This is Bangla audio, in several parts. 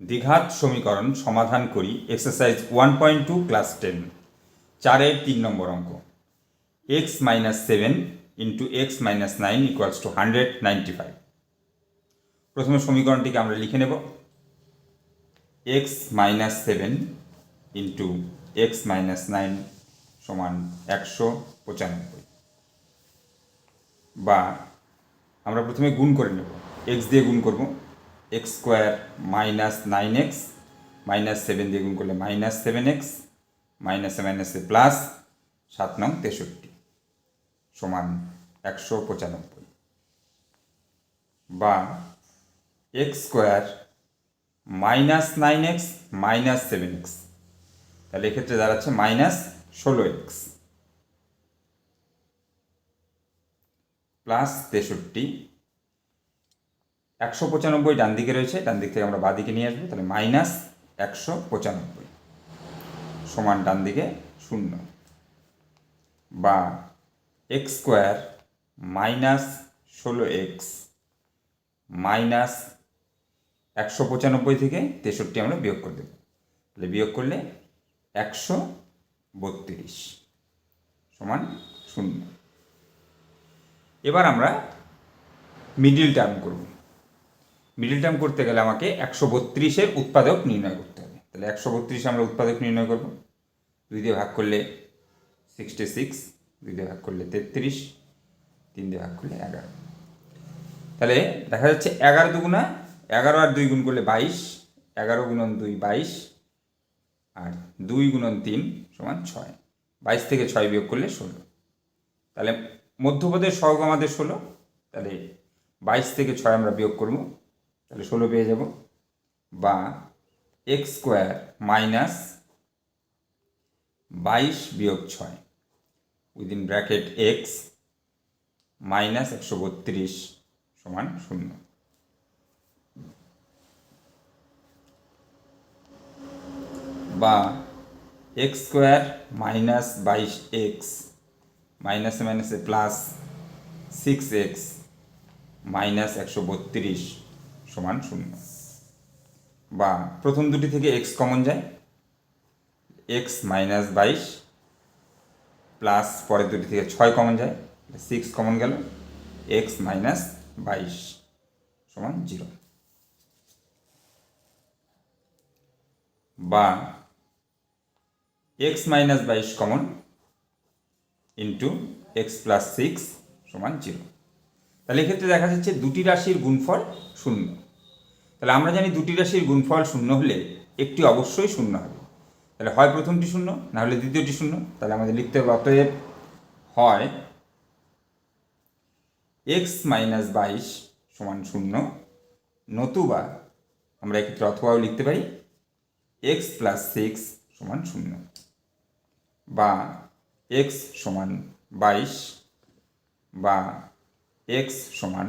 দ্বিঘাত সমীকরণ সমাধান করি exercise one point two class ten চারের তিন নম্বর অঙ্ক। X minus seven into x minus nine equals two hundred ninety five প্রথমে সমীকরণটিকে আমরা লিখে নেব। X minus seven into x minus nine সমান একশো পঁচানব্বই। বা আমরা প্রথমে গুণ করে নেব। এক্স দিয়ে গুণ করব। X square minus nine x, minus seven দিয়ে গুণ করলে মাইনাস সেভেন এক্স, মাইনাসে মাইনাসে প্লাস সাত নং তেষট্টি সমান একশো পঁচানব্বই। বা x square minus nine x, minus seven x. তাহলে এক্ষেত্রে দাঁড়াচ্ছে মাইনাস ষোলো এক্স। প্লাস তেষট্টি একশো পঁচানব্বই ডান দিকে রয়েছে, ডান দিক থেকে আমরা বাদিকে নিয়ে আসব, তাহলে মাইনাস একশো পঁচানব্বই সমান ডান দিকে শূন্য। বা এক্স স্কোয়ার মাইনাস ষোলো এক্স মাইনাস একশো পঁচানব্বই থেকে তেষট্টি আমরা বিয়োগ করে দেবো। তাহলে বিয়োগ করলে একশো বত্রিশ সমান শূন্য। এবার আমরা মিডিল টার্ম করব। মিডিল টার্ম করতে গেলে আমাকে একশো বত্রিশের উৎপাদক নির্ণয় করতে হবে। তাহলে একশো বত্রিশে আমরা উৎপাদক নির্ণয় করব। দুই দিয়ে ভাগ করলে সিক্সটি সিক্স দুই দিয়ে ভাগ করলে তেত্রিশ, তিন দিয়ে ভাগ করলে এগারো। তাহলে দেখা যাচ্ছে এগারো দুগুণা, এগারো আর দুই গুণ করলে বাইশ, এগারো গুণন দুই বাইশ, আর দুই গুণন তিন সমান ছয়। বাইশ থেকে ছয় বিয়োগ করলে ষোলো। তাহলে মধ্যপদের সহগ আমাদের ষোলো। তাহলে বাইশ থেকে ছয় আমরা বিয়োগ করব। তাহলে ষোলো পেয়ে যাব বা এক্স স্কোয়ার মাইনাস বাইশ বিয়োগ ছয় উইদিন ব্র্যাকেট এক্স মাইনাস একশো বত্রিশ সমান শূন্য। বা এক্স স্কোয়ার মাইনাস বাইশ এক্স মাইনাসে মাইনাসে প্লাস সিক্স এক্স মাইনাস একশো বত্রিশ সমান শূন্য। বা প্রথম দুটি থেকে এক্স কমন যায়। এক্স মাইনাস বাইশ প্লাস পরের দুটি থেকে ছয় কমন যায়। সিক্স কমন গেল। এক্স মাইনাস বাইশ সমান জিরো বা এক্স মাইনাস বাইশ common into x plus six সমান জিরো তাহলে এক্ষেত্রে দেখা যাচ্ছে দুটি রাশির গুণফল শূন্য। তাহলে আমরা জানি দুটি রাশির গুণফল শূন্য হলে একটি অবশ্যই শূন্য হবে। তাহলে হয় প্রথমটি শূন্য, না হলে দ্বিতীয়টি শূন্য, তাহলে আমাদের লিখতে হবে অতএব হয় এক্স মাইনাস বাইশ সমান শূন্য, নতুবা আমরা এক্ষেত্রে অথবাও লিখতে পারি এক্স প্লাস সিক্স সমান শূন্য, বা এক্স সমান বাইশ, বা এক্স সমান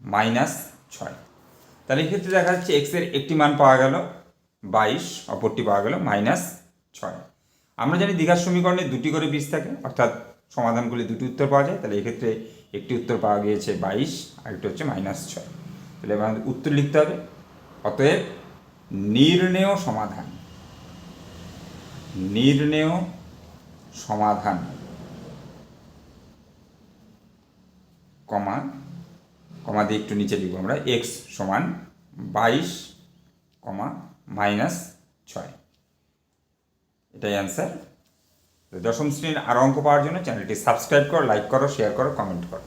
মাইনাস ছয়। তাহলে এক্ষেত্রে দেখা যাচ্ছে এক্সের একটি মান পাওয়া গেল বাইশ, অপরটি পাওয়া গেল মাইনাস ছয়। আমরা জানি দীঘার সমীকরণে দুটি করে বীজ থাকে, অর্থাৎ সমাধানগুলি দুটি উত্তর পাওয়া যায়, তাহলে এক্ষেত্রে একটি উত্তর পাওয়া গিয়েছে বাইশ, আরেকটি হচ্ছে মাইনাস ছয়। তাহলে আমাদের উত্তর লিখতে হবে। অতএব নির্ণেয় সমাধান। নির্ণেয় সমাধান, কমা কমা দিয়ে একটু নিচে লিখব আমরা এক্স সমান বাইশ কমা মাইনাস ছয়। এটাই অ্যান্সার দশম শ্রেণির আরও অঙ্ক পাওয়ার জন্য চ্যানেলটি সাবস্ক্রাইব করো লাইক করো শেয়ার করো কমেন্ট করো।